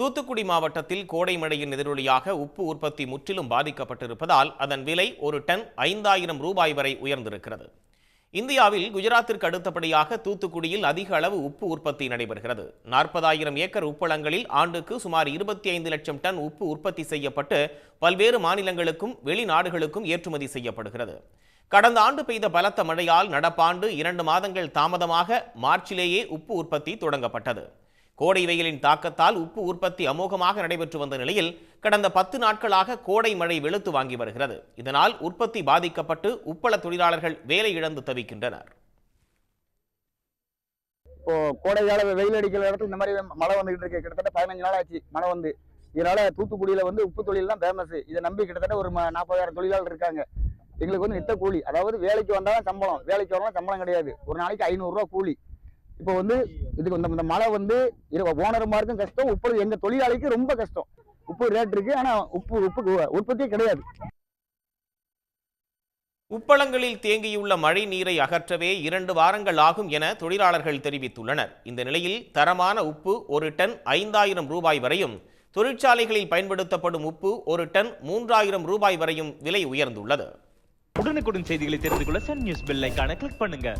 தூத்துக்குடி மாவட்டத்தில் கோடை மழையின் எதிரொலியாக உப்பு உற்பத்தி முற்றிலும் பாதிக்கப்பட்டிருப்பதால் அதன் விலை ஒரு டன் ஐந்தாயிரம் ரூபாய் வரை உயர்ந்திருக்கிறது. இந்தியாவில் குஜராத்திற்கு அடுத்தபடியாக தூத்துக்குடியில் அதிக அளவு உப்பு உற்பத்தி நடைபெறுகிறது. நாற்பதாயிரம் ஏக்கர் உப்பளங்களில் ஆண்டுக்கு சுமார் இருபத்தி ஐந்து லட்சம் டன் உப்பு உற்பத்தி செய்யப்பட்டு பல்வேறு மாநிலங்களுக்கும் வெளிநாடுகளுக்கும் ஏற்றுமதி செய்யப்படுகிறது. கடந்த ஆண்டு பெய்த பலத்த மழையால் நடப்பாண்டு இரண்டு மாதங்கள் தாமதமாக மார்ச்சிலேயே உப்பு உற்பத்தி தொடங்கப்பட்டது. கோடை வெயிலின் தாக்கத்தால் உப்பு உற்பத்தி அமோகமாக நடைபெற்று வந்த நிலையில் கடந்த பத்து நாட்களாக கோடை மழை வெளுத்து வாங்கி வருகிறது. இதனால் உற்பத்தி பாதிக்கப்பட்டு உப்பள தொழிலாளர்கள் வேலை இழந்து தவிக்கின்றனர். இப்போ கோடை கால வெயில் அடிக்கிற இடத்துல இந்த மாதிரி மழை வந்துகிட்டு இருக்கு. கிட்டத்தட்ட பதினஞ்சு நாள் ஆச்சு மழை வந்து. இதனால தூத்துக்குடியில வந்து உப்பு தொழில் தான் ஃபேமஸ் இதை நம்பி கிட்டத்தட்ட ஒரு நாற்பதாயிரம் தொழிலாளர் இருக்காங்க. எங்களுக்கு வந்து நித்த கூலி. அதாவது வேலைக்கு வந்தாலும் சம்பளம். வேலைக்கு வரலாம் சம்பளம் கிடையாது. ஒரு நாளைக்கு ஐநூறுரூவா கூலி. இப்போ வந்து இதுக்கு இந்த இந்த மழை வந்து ஓனருமாருக்கும் கஷ்டம் உப்பு எங்க தொழிலாளிக்கு ரொம்ப கஷ்டம். உப்பு ரேட் இருக்கு ஆனா உப்பு உப்பு உற்பத்தியே கிடையாது. உப்பளங்களில் தேங்கியுள்ள மழை நீரை அகற்றவே இரண்டு வாரங்கள் ஆகும் என தொழிலாளர்கள் தெரிவித்துள்ளனர். இந்த நிலையில் தரமான உப்பு ஒரு டன் ஐந்தாயிரம் ரூபாய் வரையும் தொழிற்சாலைகளில் பயன்படுத்தப்படும் உப்பு ஒரு டன் மூன்றாயிரம் ரூபாய் வரையும் விலை உயர்ந்துள்ளது. உடனுக்குடன் செய்திகளை தெரிந்து கொள்ள சன் நியூஸ் பெல் ஐகானை கிளிக் பண்ணுங்க.